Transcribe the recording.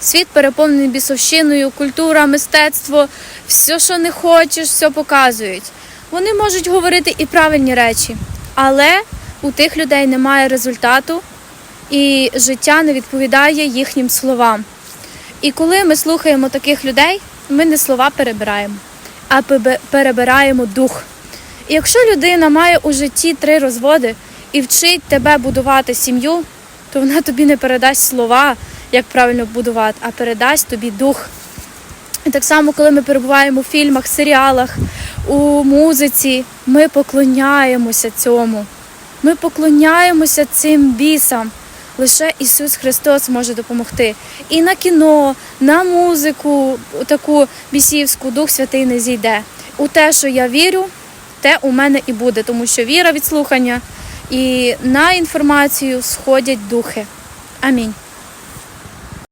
Світ переповнений бісовщиною, культура, мистецтво, все, що не хочеш, все показують. Вони можуть говорити і правильні речі, але у тих людей немає результату, і життя не відповідає їхнім словам. І коли ми слухаємо таких людей, ми не слова перебираємо, а перебираємо дух. І якщо людина має у житті три розводи і вчить тебе будувати сім'ю, то вона тобі не передасть слова, як правильно будувати, а передасть тобі дух. І так само, коли ми перебуваємо у фільмах, серіалах, у музиці, ми поклоняємося цьому. Ми поклоняємося цим бісам. Лише Ісус Христос може допомогти. І на кіно, на музику, таку бісівську, Дух Святий не зійде. У те, що я вірю, те у мене і буде, тому що віра від слухання і на інформацію сходять духи. Амінь.